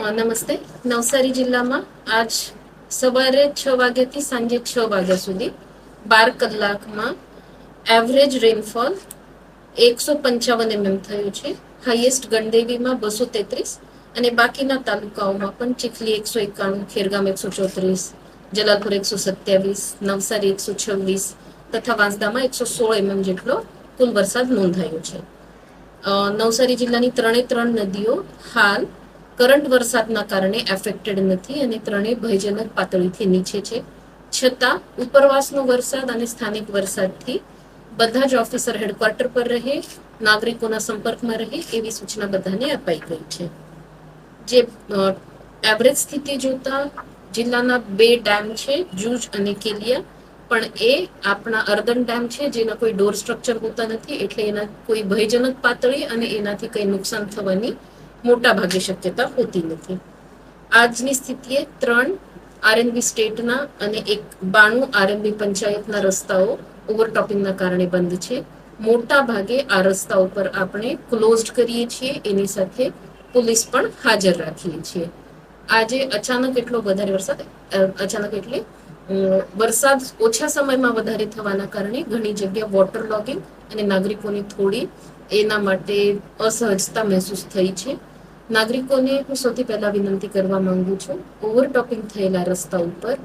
નમસ્તે. નવસારી જિલ્લામાં આજ સવારે છ વાગ્યાથી સાંજે છ વાગ્યા સુધી બાર કલાકમાં એવરેજ રેનફોલ એકસો પંચાવન એમએમ થયું છે. હાઈએસ્ટ ગણદેવીમાં બસો તેત્રીસ અને બાકીના તાલુકાઓમાં પણ ચીખલી એકસો એકાણું, ખેરગામ એકસો ચોત્રીસ, જલાલપુર એકસો સત્યાવીસ, નવસારી એકસો છવ્વીસ તથા વાંસદામાં એકસો સોળ એમએમ જેટલો કુલ વરસાદ નોંધાયો છે. નવસારી જિલ્લાની ત્રણે ત્રણ નદીઓ હાલ કરંટ વરસાદના કારણે એફેક્ટેડ નથી અને ત્રણેય ભયજનક પાતળીથી નીચે છે. છતાં ઉપરવાસનો વરસાદ અને સ્થાનિક વરસાદથી બધા જ ઓફિસર હેડક્વાર્ટર પર રહે, નાગરિકોના સંપર્કમાં રહે એવી સૂચના બધાને અપાઈ ગઈ છે. જે એવરેજ સ્થિતિ જોતા જિલ્લાના બે ડેમ છે, જૂજ અને કેલિયા. પણ એ આપણા અર્ધન ડેમ છે, જેના કોઈ ડોર સ્ટ્રક્ચર હોતા નથી, એટલે એના કોઈ ભયજનક પાતળી અને એનાથી કંઈ નુકસાન થવાની મોટા ભાગે શક્યતા હોતી નથી. આજની સ્થિતિએ ત્રણ આરએનબી સ્ટેટના અને એક બાણું આરએનબી પંચાયતના રસ્તાઓ ઓવરટોપિંગના કારણે બંધ છે. મોટા ભાગે આ રસ્તાઓ પર આપણે ક્લોઝડ કરીએ છીએ, એની સાથે પોલીસ પણ હાજર રાખીએ છીએ. આજે અચાનક એટલો વધારે વરસાદ અચાનક એટલે વરસાદ ઓછા સમયમાં વધારે થવાના કારણે ઘણી જગ્યા વોટર લોગિંગ અને નાગરિકોની થોડી એના માટે અસહજતા મહેસૂસ થઈ છે. નાગરિકોને હું સૌથી પહેલા વિનંતી કરવા માંગુ છું, ઓવરટોપિંગ થયેલા રસ્તા ઉપર,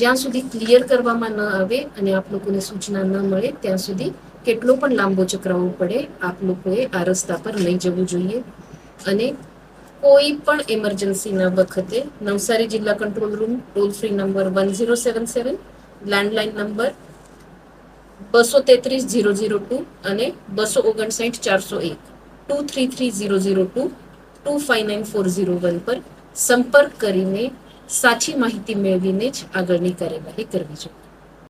જ્યાં સુધી ક્લિયર કરવામાં ન આવે અને આપ લોકોને સૂચના ન મળે, ત્યાં સુધી કેટલો પણ લાંબો ચક્રવો પડે, આપ લોકોએ આ રસ્તા પર લઈ જવું જોઈએ. અને કોઈ પણ ઇમરજન્સીના વખતે નવસારી જિલ્લા control room toll free number one zero seven seven landline number બસો તેત્રીસ ઝીરો ઝીરો ટુ અને બસો ઓગણસાઠ ચારસો એક. Two three three zero zero two two five nine four zero one પર સંપર્ક કરીને સાચી માહિતી મેળવીને જ આગળની કાર્યવાહી કરવી જોઈએ.